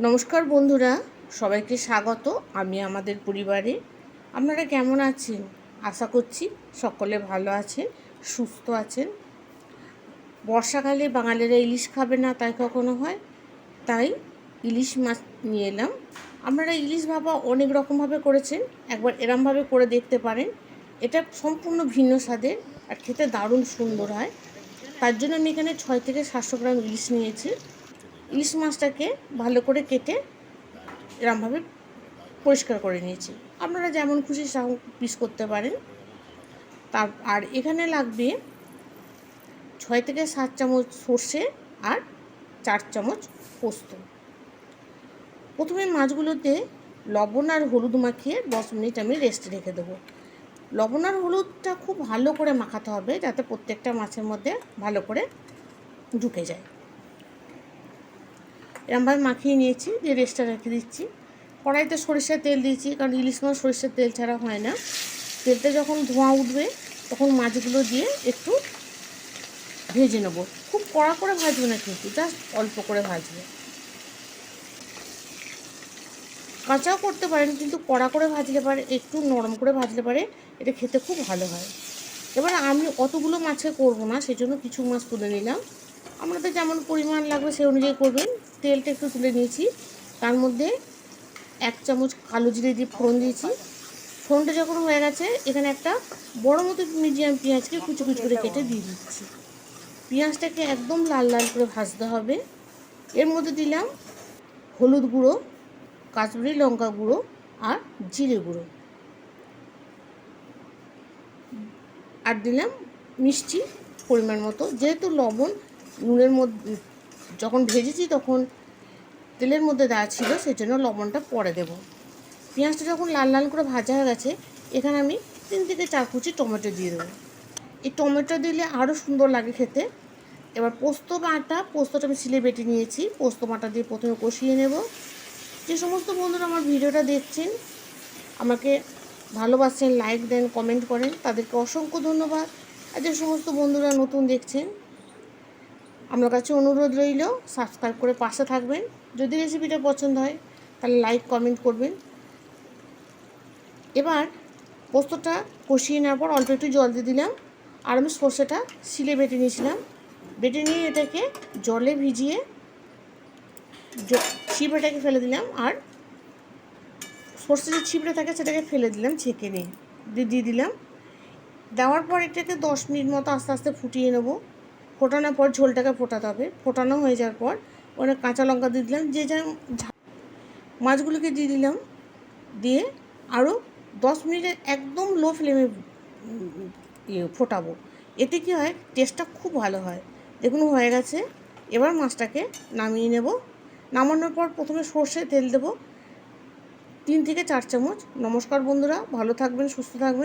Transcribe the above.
নমস্কার বন্ধুরা, সবাইকে স্বাগত আমি আমাদের পরিবারে। আপনারা কেমন আছেন? আশা করছি সকলে ভালো আছেন, সুস্থ আছেন। বর্ষাকালে বাঙালিরা ইলিশ খাবে না, তাই কখনো হয়? তাই ইলিশ মাছ নিয়ে এলাম। আপনারা ইলিশ ভাপা অনেক রকমভাবে করেছেন, একবার এরমভাবে করে দেখতে পারেন। এটা সম্পূর্ণ ভিন্ন স্বাদের আর খেতে দারুণ সুন্দর হয়। তার জন্য আমি এখানে ছয় থেকে সাতশো গ্রাম ইলিশ নিয়েছি। ইলিশ মাছটাকে ভালো করে কেটে এরমভাবে পরিষ্কার করে নিয়েছি। আপনারা যেমন খুশি সেমন পিস করতে পারেন। তার, আর এখানে লাগবে ছয় থেকে সাত চামচ সর্ষে আর চার চামচ পোস্ত। প্রথমে মাছগুলোতে লবণ আর হলুদ মাখিয়ে দশ মিনিট আমি রেস্টে রেখে দেবো। লবণ আর হলুদটা খুব ভালো করে মাখাতে হবে যাতে প্রত্যেকটা মাছের মধ্যে ভালো করে ঢুকে যায়। এরমভাবে মাখিয়ে নিয়েছি, দিয়ে রেস্টটা রেখে দিচ্ছি। কড়াইতে সরিষার তেল দিয়েছি, কারণ ইলিশ মাছ সরিষার তেল ছাড়া হয় না। তেলটা যখন ধোঁয়া উঠবে, তখন মাছগুলো দিয়ে একটু ভেজে নেব। খুব কড়া করে ভাজবে না কিন্তু জাস্ট অল্প করে ভাজবে। কাঁচাও করতে পারেন, কিন্তু কড়া করে ভাজলে পারে, একটু নরম করে ভাজলে পারে, এটা খেতে খুব ভালো হয়। এবার আমি অতগুলো মাছে করব না সেই জন্য কিছু মাছ তুলে নিলাম। আপনাদের যেমন পরিমাণ লাগবে সেই অনুযায়ী করবেন। তেলটা একটু তুলে নিয়েছি। তার মধ্যে এক চামচ কালো জিরে দিয়ে ফোড়ন দিয়েছি। ফোড়নটা যখন হয়ে গেছে, এখানে একটা বড় মতো মিডিয়াম পেঁয়াজকে কুচু কুচু করে কেটে দিয়ে দিচ্ছি। পেঁয়াজটাকে একদম লাল লাল করে ভাজতে হবে। এর মধ্যে দিলাম হলুদ গুঁড়ো, কাশ্মীরি লঙ্কা গুঁড়ো আর জিরে গুঁড়ো। আর দিলাম মিষ্টি পরিমাণ মতো। যেহেতু লবণ নুনের মধ্যে, যখন ভেজেছি তখন তেলের মধ্যে দেওয়া ছিল, সেই জন্য লবণটা পরে দেব। পেঁয়াজটা যখন লাল লাল করে ভাজা হয়ে গেছে, এখানে আমি তিন থেকে চার কুচি টমেটো দিয়ে দেবো। এই টমেটো দিলে আরও সুন্দর লাগে খেতে। এবার পোস্ত বাটা, পোস্তটা আমি সিলে বেটে নিয়েছি। পোস্ত বাটা দিয়ে প্রথমে কষিয়ে নেব। যে সমস্ত বন্ধুরা আমার ভিডিওটা দেখছেন, আমাকে ভালোবাসেন লাইক দেন কমেন্ট করেন, তাদেরকে অসংখ্য ধন্যবাদ। আর যে সমস্ত বন্ধুরা নতুন দেখছেন আমার কাছে অনুরোধ রইল সাবস্ক্রাইব করে পাশে থাকবেন। যদি রেসিপিটা পছন্দ হয়, তাহলে লাইক কমেন্ট করবেন। এবার পোস্তটা কষিয়ে নেওয়ার পর অল্প একটু জল দিয়ে দিলাম। আর আমি সর্ষেটা শিলে বেটে নিয়েছিলাম। বেটে নিয়ে এটাকে জলে ভিজিয়ে ছিপড়েটাকে ফেলে দিলাম। আর সর্ষে যে ছিপড়ে থাকে, সেটাকে ফেলে দিলাম ছেঁকে নিয়ে। দিয়ে দিয়ে দিলাম। দেওয়ার পর এটাকে দশ মিনিট মতো আস্তে আস্তে ফুটিয়ে নেব। ফোটানোর পর ঝোলটাকে ফোটাতে হবে। ফোটানো হয়ে যাওয়ার পর ওখানে কাঁচা লঙ্কা দিয়ে দিলাম, যে যা মাছগুলোকে দিয়ে দিলাম, দিয়ে আরও দশ মিনিটে একদম লো ফ্লেমে ইয়ে ফোটাবো। এতে কী হয়, টেস্টটা খুব ভালো হয়। দেখুন, হয়ে গেছে। এবার মাছটাকে নামিয়ে নেব। নামানোর পর প্রথমে সর্ষে তেল দেবো। তিন থেকে চার চামচ। নমস্কার বন্ধুরা, ভালো থাকবেন, সুস্থ থাকবেন।